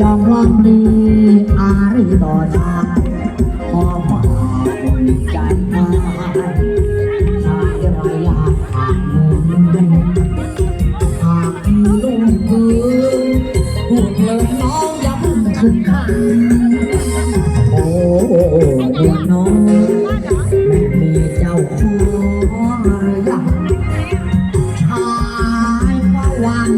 ยอมวางดีอาริต่อชาขอมาคใจันมาชาจอยากหากนดุหากลุ่มคืนพูดเลยน้องย้ำถึงขันโอ้โไม่มีเจ้าของหรือยังชายวัน